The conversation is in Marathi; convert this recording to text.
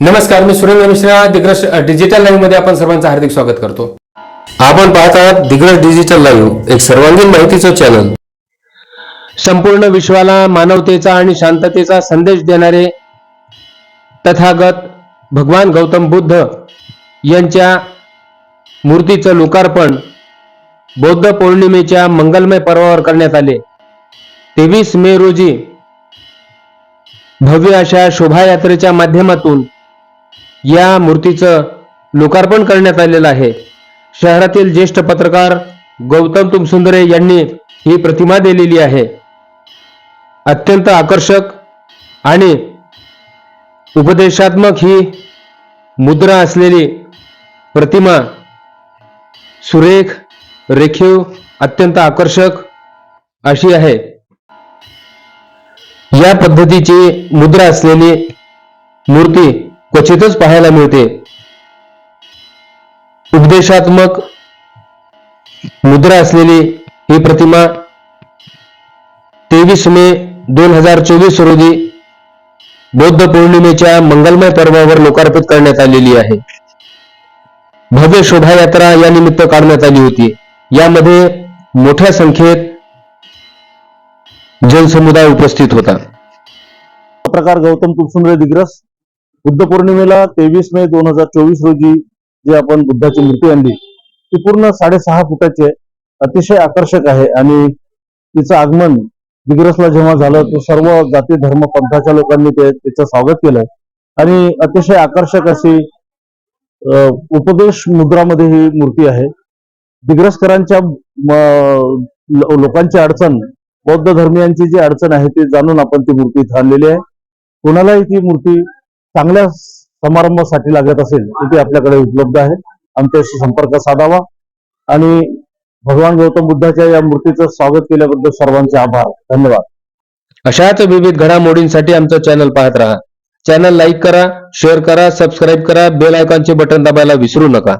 नमस्कार मी सुरेंद्र मिश्रा. दिग्रस डिजिटल लाईव्हमध्ये आपण सर्वांचं हार्दिक स्वागत करतो. आपण पाहत आहात दिग्रस डिजिटल लाईव्ह एक सर्वांगीण माहितीचं चॅनल संपूर्ण विश्वाला मानवतेचा आणि शांततेचा संदेश देणारे तथागत भगवान गौतम बुद्ध यांच्या मूर्तीचं लोकार्पण बौद्ध पौर्णिमेच्या मंगलमय पर्वावर करण्यात आले. तेवीस मे रोजी भव्य अशा शोभायात्रेच्या माध्यमातून या मूर्तीचं लोकार्पण करण्यात आलेलं आहे. शहरातील ज्येष्ठ पत्रकार गौतम तुमसुंदरे यांनी ही प्रतिमा दिलेली आहे. अत्यंत आकर्षक आणि उपदेशात्मक ही मुद्रा असलेली प्रतिमा सुरेख रेखीव अत्यंत आकर्षक अशी आहे. या पद्धतीची मुद्रा असलेली मूर्ती क्वचितच पाहायला मिळते. उपदेशात्मक मुद्रा असलेली ही प्रतिमा तेवीस मे दोन हजार चोवीस रोजी बौद्ध पौर्णिमेच्या मंगलमय पर्वावर लोकार्पित करण्यात आलेली आहे. भव्य शोभायात्रा या निमित्त काढण्यात आली होती. यामध्ये मोठ्या संख्येत जनसमुदाय उपस्थित होता. पत्रकार गौतम तुपसुंदरे दिग्रस बुद्ध पौर्णिमेला तेवीस मे दोन हजार चोवीस रोजी जी आपण बुद्धाची मूर्ती आणली ती पूर्ण साडेसहा फुटाची आहे. अतिशय आकर्षक आहे आणि तिचं आगमन दिग्रसला जेव्हा झालं तर सर्व जाती धर्म पंथाच्या लोकांनी ते त्याचं स्वागत केलं आणि अतिशय आकर्षक अशी अं, उपदेश मुद्रामध्ये ही मूर्ती आहे. दिग्रसकरांच्या लोकांची अडचण बौद्ध धर्मियांची जी अडचण आहे ती जाणून आपण ती मूर्ती इथं आणलेली आहे. कोणालाही ती मूर्ती चांगल्या समारंभासाठी लागत असेल तर ती आपल्याकडे उपलब्ध आहे. आमच्याशी संपर्क साधावा. आणि भगवान गौतम बुद्धाच्या या मूर्तीचं स्वागत केल्याबद्दल सर्वांचे आभार. धन्यवाद. अशाच विविध घडामोडींसाठी आमचं चॅनल पाहत राहा. चॅनल लाईक करा शेअर करा सबस्क्राईब करा बेल आयकॉनचे बटन दाबायला विसरू नका.